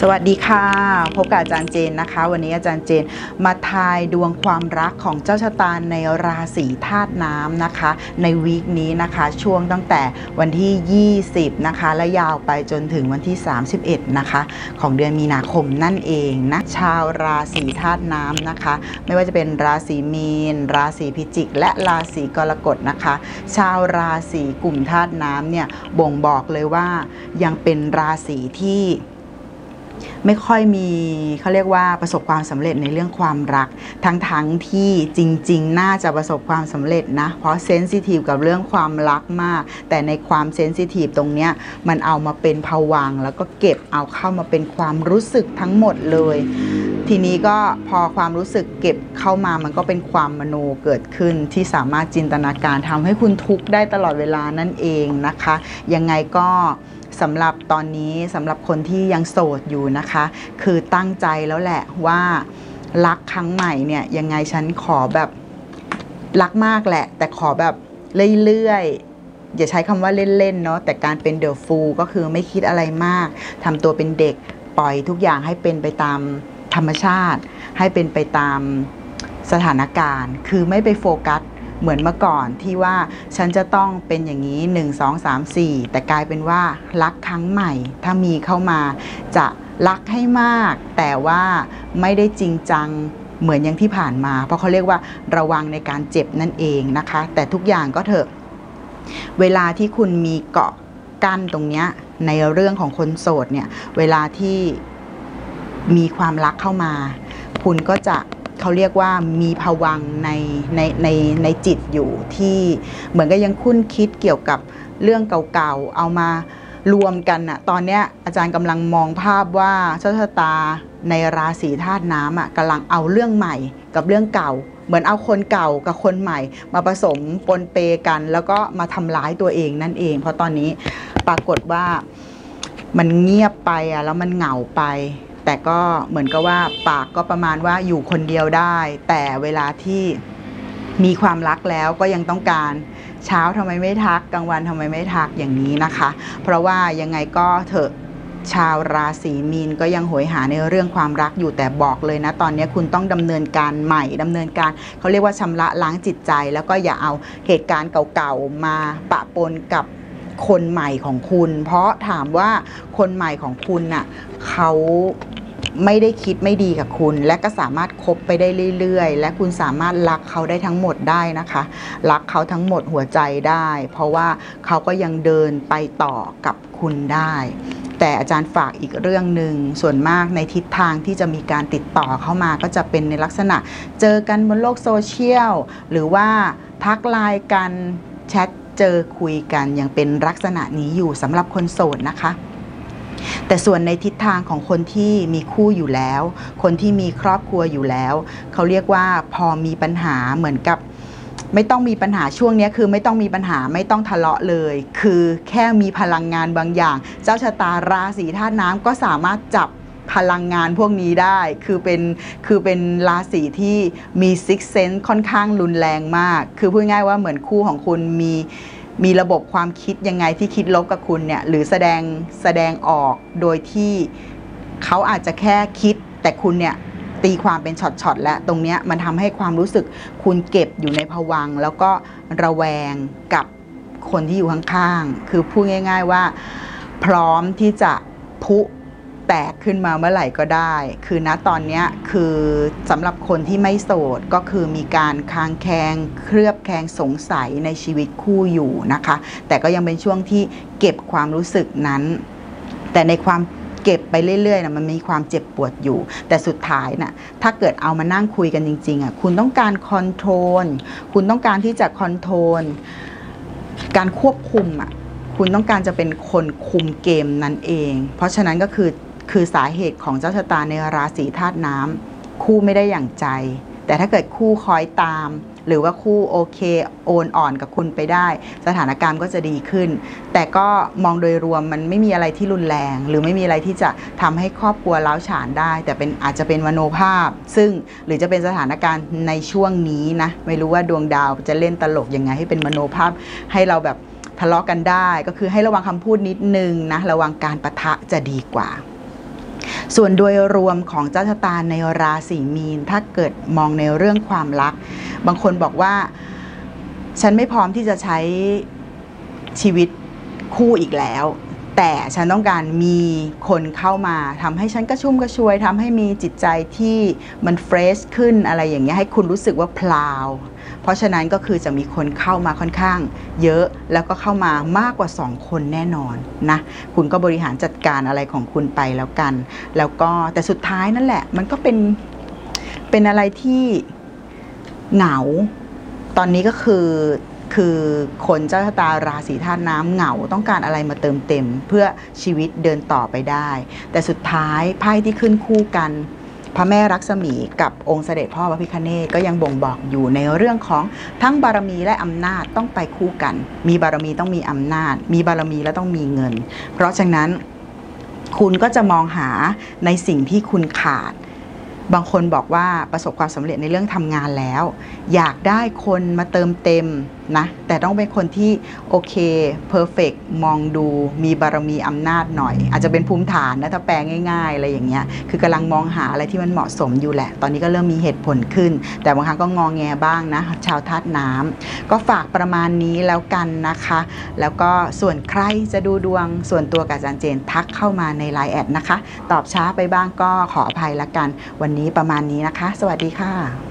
สวัสดีค่ะ พบกับอาจารย์เจนนะคะ วันนี้อาจารย์เจนมาทายดวงความรักของเจ้าชะตาในราศีธาตุน้ำนะคะ ในวีคนี้นะคะช่วงตั้งแต่วันที่ 20 นะคะ และยาวไปจนถึงวันที่ 31 นะคะ ของเดือนมีนาคมนั่นเองนะชาวราศีธาตุน้ำนะคะ ไม่ว่าจะเป็นราศีมีน ราศีพิจิก และราศีกรกฎนะคะ ชาวราศีกลุ่มธาตุน้ำเนี่ยบ่งบอกเลยว่ายังเป็นราศีที่ ไม่ค่อยมีเขาเรียกว่าประสบความสำเร็จในเรื่องความรัก ทั้งทั้งๆที่จริง ๆ น่าจะประสบความสำเร็จนะ เพราะเซนซิทีฟกับเรื่องความรักมาก แต่ในความเซนซิทีฟตรงเนี้ยมันเอามาเป็นผวังแล้วก็เก็บเอาเข้ามาเป็นความรู้สึกทั้งหมดเลย ทีนี้ก็พอความรู้สึกเก็บเข้ามามันก็เป็นความมโนเกิดขึ้นที่สามารถจินตนาการทำให้คุณทุกข์ได้ตลอดเวลานั่นเองนะคะ ยังไงก็สำหรับตอนนี้สำหรับคนที่ยังโสดอยู่นะคะ คือตั้งใจแล้วแหละว่ารักครั้งใหม่เนี่ยยังไงฉันขอแบบรักมากแหละ แต่ขอแบบเรื่อยๆอย่าใช้คำว่าเล่นๆเนาะแต่การเป็นเดอะฟูลก็คือไม่คิดอะไรมากทำตัวเป็นเด็กปล่อยทุกอย่างให้เป็นไปตาม ธรรมชาติ ให้เป็นไปตามสถานการณ์ คือไม่ไปโฟกัสเหมือนเมื่อก่อนที่ว่าฉันจะต้องเป็นอย่างนี้ 1 2 3 4 แต่กลายเป็นว่ารักครั้งใหม่ ถ้ามีเข้ามาจะรักให้มาก แต่ว่าไม่ได้จริงจังเหมือนอย่างที่ผ่านมา เพราะเขาเรียกว่าระวังในการเจ็บนั่นเองนะคะ แต่ทุกอย่างก็เถอะ เวลาที่คุณมีเกาะกั้นตรงเนี้ยในเรื่องของคนโสดเนี่ย เวลาที่ มีความรักเข้ามา คุณก็จะเขาเรียกว่ามีผวังในในในในจิตอยู่ที่เหมือนก็ยังคุ้นคิดเกี่ยวกับเรื่องเก่าๆ เอามารวมกันน่ะตอนเนี้ยอาจารย์กำลังมองภาพว่าเจ้าชะตาในราศีธาตุน้ำอะกำลังเอาเรื่องใหม่กับเรื่องเก่า เหมือนเอาคนเก่ากับคนใหม่ มาผสมปนเปกัน แล้วก็มาทำร้ายตัวเองนั่นเอง เพราะตอนนี้ปรากฏว่ามันเงียบไปอะแล้วมันเหงาไป แต่ก็เหมือนกับว่าปากก็ประมาณว่าอยู่คนเดียวได้ แต่เวลาที่มีความรักแล้วก็ยังต้องการเช้าทำไมไม่ทักกลางวันทำไมไม่ทักอย่างนี้นะคะ เพราะว่ายังไงก็เถอะชาวราศีมีนก็ยังโหยหาในเรื่องความรักอยู่แต่บอกเลยนะ ตอนนี้คุณต้องดำเนินการใหม่ดำเนินการเขาเรียกว่าชำระล้างจิตใจ แล้วก็อย่าเอาเหตุการณ์เก่าๆมาปะปนกับ คนใหม่ของคุณ เพราะถามว่าคนใหม่ของคุณน่ะเขาไม่ได้คิดไม่ดีกับคุณ และก็สามารถคบไปได้เรื่อยๆ และคุณสามารถรักเขาได้ทั้งหมดได้นะคะ รักเขาทั้งหมดหัวใจได้ เพราะว่าเขาก็ยังเดินไปต่อกับคุณได้ แต่อาจารย์ฝากอีกเรื่องหนึ่งส่วนมากในทิศทางที่จะมีการติดต่อเข้ามาก็จะเป็นในลักษณะ เจอกันบนโลกโซเชียลหรือว่าทักไลน์กันแชท เจอคุยกันยังเป็นลักษณะนี้อยู่สำหรับคนโสดนะคะ แต่ส่วนในทิศทางของคนที่มีคู่อยู่แล้ว คนที่มีครอบครัวอยู่แล้ว เขาเรียกว่าพอมีปัญหาเหมือนกับไม่ต้องมีปัญหาช่วงนี้คือไม่ต้องมีปัญหาไม่ต้องทะเลาะเลย คือแค่มีพลังงานบางอย่าง เจ้าชะตาราศีธาตุน้ำก็สามารถจับ พลังงานพวกนี้ได้ คือเป็นคือเป็นราศีที่มีซิกเซนค่อนข้างรุนแรงมาก คือพูดง่ายว่าเหมือนคู่ของคุณมีมีระบบความคิดยังไงที่คิดลบกับคุณเนี่ย หรือแสดงแสดงออกโดยที่เขาอาจจะแค่คิดแต่คุณเนี่ยตีความเป็นช็อตๆและตรงเนี้ยมันทำให้ความรู้สึกคุณเก็บอยู่ในภวัง แล้วก็ระแวงกับคนที่อยู่ข้างๆ คือพูดง่าย ๆว่า พร้อมที่จะพุ แตกขึ้นมาเมื่อไหร่ก็ได้ คือณตอนนี้คือสำหรับคนที่ไม่โสดก็คือมีการค้างแคงเคลือบแคงสงสัยในชีวิตคู่อยู่นะคะ แต่ก็ยังเป็นช่วงที่เก็บความรู้สึกนั้น แต่ในความเก็บไปเรื่อยๆนะมันมีความเจ็บปวดอยู่ แต่สุดท้ายน่ะถ้าเกิดเอามานั่งคุยกันจริงๆอะคุณต้องการคอนโทรลคุณต้องการที่จะคอนโทรลการควบคุมอะคุณต้องการจะเป็นคนคุมเกมนั่นเอง เพราะฉะนั้นก็คือ คือสาเหตุของเจ้าชะตาในราศีธาตุน้ำคู่ไม่ได้อย่างใจ แต่ถ้าเกิดคู่คอยตาม หรือว่าคู่โอเคโอนอ่อนกับคุณไปได้ สถานการณ์ก็จะดีขึ้น แต่ก็มองโดยรวมมันไม่มีอะไรที่รุนแรง หรือไม่มีอะไรที่จะทำให้ครอบครัวล้าฉานได้ แต่เป็นอาจจะเป็นมโนภาพ ซึ่งหรือจะเป็นสถานการณ์ในช่วงนี้นะไม่รู้ว่าดวงดาวจะเล่นตลกยังไงให้เป็นมโนภาพให้เราแบบทะเลาะกันได้ก็คือให้ระวังคำพูดนิดนึงนะ ระวังการประทะจะดีกว่า ส่วนโดยรวมของเจ้าชะตาในราศีมีน ถ้าเกิดมองในเรื่องความรัก บางคนบอกว่า ฉันไม่พร้อมที่จะใช้ชีวิตคู่อีกแล้ว แต่ฉันต้องการมีคนเข้ามาทำให้ฉันกระชุ่มกระชวยทำให้มีจิตใจที่มันเฟรชขึ้นอะไรอย่างเงี้ยให้คุณรู้สึกว่าพลาว เพราะฉะนั้นก็คือจะมีคนเข้ามาค่อนข้าง เยอะแล้วก็เข้ามามากกว่า 2 คนแน่นอนนะคุณก็บริหารจัดการอะไรของคุณไปแล้วกัน แล้วก็แต่สุดท้ายนั่นแหละ มันก็เป็นเป็นอะไรที่เหงาตอนนี้ก็คือ คือคนเจ้าชะตาราศีธาตุน้ำเหงาต้องการอะไรมาเติมเต็ม เพื่อชีวิตเดินต่อไปได้ แต่สุดท้ายไพ่ที่ขึ้นคู่กันพระแม่รักษมีกับองค์เสด็จพ่อพระพิคเนศก็ยังบ่งบอกอยู่ในเรื่องของทั้งบารมีและอำนาจต้องไปคู่กัน มีบารมีต้องมีอำนาจ มีบารมีแล้วต้องมีเงิน เพราะฉะนั้นคุณก็จะมองหาในสิ่งที่คุณขาด บางคนบอกว่าประสบความสำเร็จในเรื่องทำงานแล้ว อยากได้คนมาเติมเต็ม นะแต่ต้องเป็นคนที่โอเคเพอร์เฟกมองดูมีบารมีอำนาจหน่อย อาจจะเป็นภูมิฐานนะถ้าแปลง่ายๆอะไรอย่างเงี้ยคือกำลังมองหาอะไรที่มันเหมาะสมอยู่แหละ ตอนนี้ก็เริ่มมีเหตุผลขึ้น แต่บางครั้งก็งองแงบ้างนะ ชาวธาตุน้ำก็ฝากประมาณนี้แล้วกันนะคะ แล้วก็ส่วนใครจะดูดวงส่วนตัวกับอาจารย์เจนทักเข้ามาในไลน์แอดนะคะ ตอบช้าไปบ้างก็ขออภัยละกัน วันนี้ประมาณนี้นะคะ สวัสดีค่ะ